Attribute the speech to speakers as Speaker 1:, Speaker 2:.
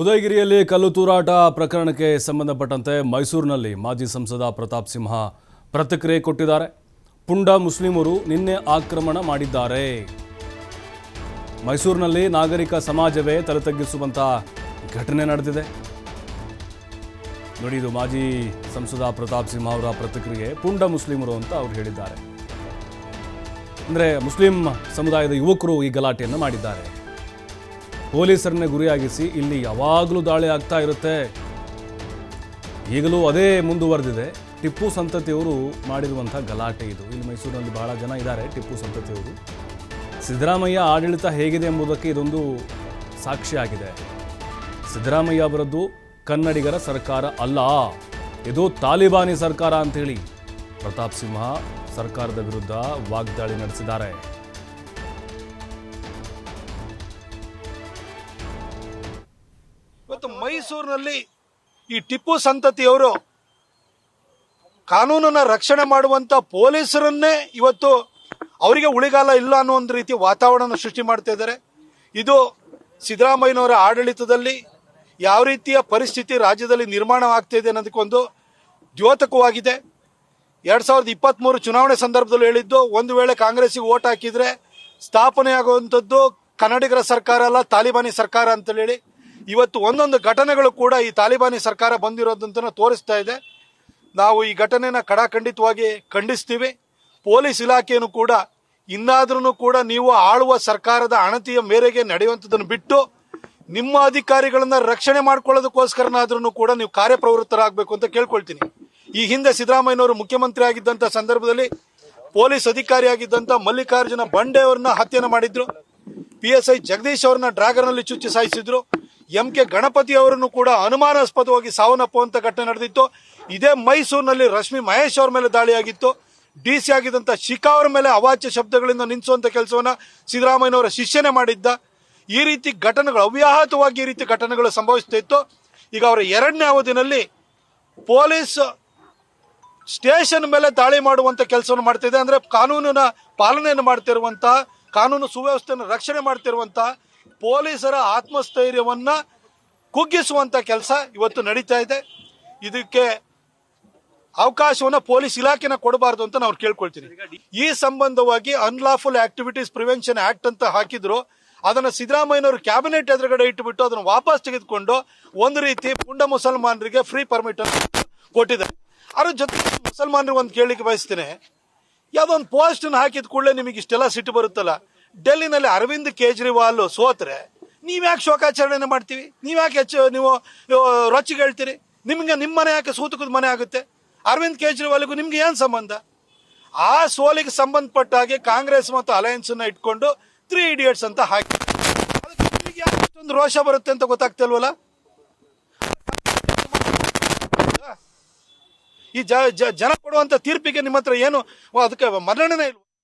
Speaker 1: ಉದಯಗಿರಿಯಲ್ಲಿ ಕಲ್ಲು ತೂರಾಟ ಪ್ರಕರಣಕ್ಕೆ ಸಂಬಂಧಪಟ್ಟಂತೆ ಮೈಸೂರಿನಲ್ಲಿ ಮಾಜಿ ಸಂಸದ ಪ್ರತಾಪ್ ಸಿಂಹ ಪ್ರತಿಕ್ರಿಯೆ ಕೊಟ್ಟಿದ್ದಾರೆ. ಪುಂಡ ಮುಸ್ಲಿಮರು ನಿನ್ನೆ ಆಕ್ರಮಣ ಮಾಡಿದ್ದಾರೆ. ಮೈಸೂರಿನಲ್ಲಿ ನಾಗರಿಕ ಸಮಾಜವೇ ತಲೆತಗ್ಗಿಸುವಂಥ ಘಟನೆ ನಡೆದಿದೆ. ನೋಡಿ, ಇದು ಮಾಜಿ ಸಂಸದ ಪ್ರತಾಪ್ ಸಿಂಹ ಅವರ ಪ್ರತಿಕ್ರಿಯೆ, ಪುಂಡ ಮುಸ್ಲಿಮರು ಅಂತ ಅವರು ಹೇಳಿದ್ದಾರೆ. ಅಂದರೆ ಮುಸ್ಲಿಂ ಸಮುದಾಯದ ಯುವಕರು ಈ ಗಲಾಟೆಯನ್ನು ಮಾಡಿದ್ದಾರೆ. ಪೊಲೀಸರನ್ನೇ ಗುರಿಯಾಗಿಸಿ ಇಲ್ಲಿ ಯಾವಾಗಲೂ ದಾಳಿ ಆಗ್ತಾ ಇರುತ್ತೆ. ಈಗಲೂ ಅದೇ ಮುಂದುವರೆದಿದೆ. ಟಿಪ್ಪು ಸಂತತಿಯವರು ಮಾಡಿರುವಂಥ ಗಲಾಟೆ ಇದು. ಇಲ್ಲಿ ಮೈಸೂರಿನಲ್ಲಿ ಬಹಳ ಜನ ಇದ್ದಾರೆ ಟಿಪ್ಪು ಸಂತತಿಯವರು. ಸಿದ್ದರಾಮಯ್ಯ ಆಡಳಿತ ಹೇಗಿದೆ ಎಂಬುದಕ್ಕೆ ಇದೊಂದು ಸಾಕ್ಷಿಯಾಗಿದೆ ಸಿದ್ದರಾಮಯ್ಯ ಅವರದ್ದು ಕನ್ನಡಿಗರ ಸರ್ಕಾರ ಅಲ್ಲ. ಇದು ತಾಲಿಬಾನಿ ಸರ್ಕಾರ ಅಂತೇಳಿ ಪ್ರತಾಪ್ ಸಿಂಹ ಸರ್ಕಾರದ ವಿರುದ್ಧ ವಾಗ್ದಾಳಿ ನಡೆಸಿದ್ದಾರೆ.
Speaker 2: ಮೈಸೂರಿನಲ್ಲಿ ಈ ಟಿಪ್ಪು ಸಂತತಿಯವರು ಕಾನೂನನ್ನ ರಕ್ಷಣೆ ಮಾಡುವಂತ ಪೊಲೀಸರನ್ನೇ ಇವತ್ತು ಅವರಿಗೆ ಉಳಿಗಾಲ ಇಲ್ಲ ಅನ್ನೋ ಒಂದು ರೀತಿ ವಾತಾವರಣ ಸೃಷ್ಟಿ ಮಾಡ್ತಾ ಇದ್ದಾರೆ. ಇದು ಸಿದ್ದರಾಮಯ್ಯನವರ ಆಡಳಿತದಲ್ಲಿ ಯಾವ ರೀತಿಯ ಪರಿಸ್ಥಿತಿ ರಾಜ್ಯದಲ್ಲಿ ನಿರ್ಮಾಣ ಆಗ್ತಾ ಇದೆ ಅನ್ನೋದಕ್ಕೊಂದು ದ್ಯೋತಕವಾಗಿದೆ. ಎರಡ್ ಸಾವಿರದ ಇಪ್ಪತ್ತ್ಮೂರು ಚುನಾವಣೆ ಸಂದರ್ಭದಲ್ಲಿ ಹೇಳಿದ್ದು, ಒಂದು ವೇಳೆ ಕಾಂಗ್ರೆಸ್ಸಿಗೆ ಓಟ್ ಹಾಕಿದ್ರೆ ಸ್ಥಾಪನೆ ಆಗುವಂಥದ್ದು ಕನ್ನಡಿಗರ ಸರ್ಕಾರ ಅಲ್ಲ, ತಾಲಿಬಾನಿ ಸರ್ಕಾರ ಅಂತ ಹೇಳಿ ಇವತ್ತು ಒಂದೊಂದು ಘಟನೆಗಳು ಕೂಡ ಈ ತಾಲಿಬಾನಿ ಸರ್ಕಾರ ಬಂದಿರೋದಂತ ತೋರಿಸ್ತಾ ಇದೆ. ನಾವು ಈ ಘಟನೆನ ಕಡಾಖಂಡಿತವಾಗಿ ಖಂಡಿಸ್ತೀವಿ. ಪೊಲೀಸ್ ಇಲಾಖೆಯನ್ನು ಕೂಡ ಇನ್ನಾದ್ರೂ ಕೂಡ ನೀವು ಆಳುವ ಸರ್ಕಾರದ ಅಣತಿಯ ಮೇರೆಗೆ ನಡೆಯುವಂಥದ್ದನ್ನು ಬಿಟ್ಟು ನಿಮ್ಮ ಅಧಿಕಾರಿಗಳನ್ನ ರಕ್ಷಣೆ ಮಾಡ್ಕೊಳ್ಳೋದಕ್ಕೋಸ್ಕರನಾದ್ರೂ ಕೂಡ ನೀವು ಕಾರ್ಯಪ್ರವೃತ್ತರಾಗಬೇಕು ಅಂತ ಕೇಳ್ಕೊಳ್ತೀನಿ. ಈ ಹಿಂದೆ ಸಿದ್ದರಾಮಯ್ಯನವರು ಮುಖ್ಯಮಂತ್ರಿ ಆಗಿದ್ದಂಥ ಸಂದರ್ಭದಲ್ಲಿ ಪೊಲೀಸ್ ಅಧಿಕಾರಿ ಆಗಿದ್ದಂಥ ಮಲ್ಲಿಕಾರ್ಜುನ ಬಂಡೆ ಅವ್ರನ್ನ ಹತ್ಯೆನ ಮಾಡಿದ್ರು. ಪಿ ಎಸ್ ಐ ಜಗದೀಶ್ ಅವ್ರನ್ನ ಡ್ರಾಗರ್ನಲ್ಲಿ ಚುಚ್ಚಿ ಸಾಯಿಸಿದ್ರು. ಎಂ ಕೆ ಗಣಪತಿ ಅವರನ್ನು ಕೂಡ ಅನುಮಾನಾಸ್ಪದವಾಗಿ ಸಾವನ್ನಪ್ಪುವಂತ ಘಟನೆ ನಡೆದಿತ್ತು. ಇದೇ ಮೈಸೂರಿನಲ್ಲಿ ರಶ್ಮಿ ಮಹೇಶ್ ಅವ್ರ ಮೇಲೆ ದಾಳಿಯಾಗಿತ್ತು. ಡಿ ಸಿ ಆಗಿದ್ದಂಥ ಶಿಖಾ ಅವರ ಮೇಲೆ ಅವಾಚ್ಯ ಶಬ್ದಗಳಿಂದ ನಿಂತುವಂಥ ಕೆಲಸವನ್ನು ಸಿದ್ದರಾಮಯ್ಯನವರ ಶಿಷ್ಯನೇ ಮಾಡಿದ್ದ. ಈ ರೀತಿ ಘಟನೆಗಳು ಅವ್ಯಾಹತವಾಗಿ ಈ ರೀತಿ ಘಟನೆಗಳು ಸಂಭವಿಸ್ತಾ ಇತ್ತು. ಈಗ ಅವರ ಎರಡನೇ ಅವಧಿನಲ್ಲಿ ಪೊಲೀಸ್ ಸ್ಟೇಷನ್ ಮೇಲೆ ದಾಳಿ ಮಾಡುವಂತ ಕೆಲಸವನ್ನು ಮಾಡ್ತಿದೆ. ಅಂದ್ರೆ ಕಾನೂನಿನ ಪಾಲನೆಯನ್ನು ಮಾಡ್ತಿರುವಂಥ ಕಾನೂನು ಸುವ್ಯವಸ್ಥೆಯನ್ನು ರಕ್ಷಣೆ ಮಾಡ್ತಿರುವಂತಹ ಪೊಲೀಸರ ಆತ್ಮಸ್ಥೈರ್ಯವನ್ನ ಕುಗ್ಗಿಸುವಂತ ಕೆಲಸ ಇವತ್ತು ನಡೀತಾ ಇದೆ. ಇದಕ್ಕೆ ಅವಕಾಶವನ್ನ ಪೊಲೀಸ್ ಇಲಾಖೆನ ಕೊಡಬಾರದು ಅಂತ ನಾವು ಕೇಳ್ಕೊಳ್ತೀನಿ. ಈ ಸಂಬಂಧವಾಗಿ ಅನ್ಲಾಫುಲ್ ಆಕ್ಟಿವಿಟೀಸ್ ಪ್ರಿವೆನ್ಷನ್ ಆಕ್ಟ್ ಅಂತ ಹಾಕಿದ್ರು. ಅದನ್ನ ಸಿದ್ದರಾಮಯ್ಯನವರು ಕ್ಯಾಬಿನೆಟ್ ಎದುರುಗಡೆ ಇಟ್ಟುಬಿಟ್ಟು ಅದನ್ನು ವಾಪಸ್ ತೆಗೆದುಕೊಂಡು ಒಂದು ರೀತಿ ಪುಂಡ ಮುಸಲ್ಮಾನರಿಗೆ ಫ್ರೀ ಪರ್ಮಿಟ್ ಕೊಟ್ಟಿದ್ದಾರೆ. ಅದ್ರ ಜೊತೆ ಮುಸಲ್ಮಾನರಿಗೆ ಒಂದು ಕೇಳಲಿಕ್ಕೆ ಬಯಸ್ತೇನೆ. ಯಾವುದೋ ಒಂದು ಪೋಸ್ಟ್ ಹಾಕಿದ ಕೂಡಲೇ ನಿಮಗೆ ಇಷ್ಟೆಲ್ಲ ಸಿಟ್ಟು ಬರುತ್ತಲ್ಲ. ಡೆಲ್ಲಿನಲ್ಲಿ ಅರವಿಂದ್ ಕೇಜ್ರಿವಾಲ್ ಸೋತ್ರೆ ನೀವ್ಯಾಕೆ ಶೋಕಾಚರಣೆ ಮಾಡ್ತೀವಿ? ನೀವ್ಯಾಕೆ ಹೆಚ್ಚು ನೀವು ರೊಚ್ಚಿಗೆ ಹೇಳ್ತೀರಿ ನಿಮ್ಗೆ ನಿಮ್ಮ ಮನೆ ಯಾಕೆ ಸೂತಕದ ಮನೆ ಆಗುತ್ತೆ? ಅರವಿಂದ್ ಕೇಜ್ರಿವಾಲ್ಗೂ ನಿಮ್ಗೆ ಏನು ಸಂಬಂಧ? ಆ ಸೋಲಿಗೆ ಸಂಬಂಧಪಟ್ಟ ಹಾಗೆ ಕಾಂಗ್ರೆಸ್ ಮತ್ತು ಅಲಯನ್ಸ್ ಅನ್ನ ಇಟ್ಕೊಂಡು ತ್ರೀ ಇಡಿಯಟ್ಸ್ ಅಂತ ಹಾಕಿ ಇಷ್ಟೊಂದು ರೋಷ ಬರುತ್ತೆ ಅಂತ ಗೊತ್ತಾಗ್ತಿಲ್ವಲ್ಲ? ಈ ಜನ ಕೊಡುವಂತ ತೀರ್ಪಿಗೆ ನಿಮ್ಮ ಹತ್ರ ಏನು ಅದಕ್ಕೆ ಮರಣನೇ ಇಲ್ಲ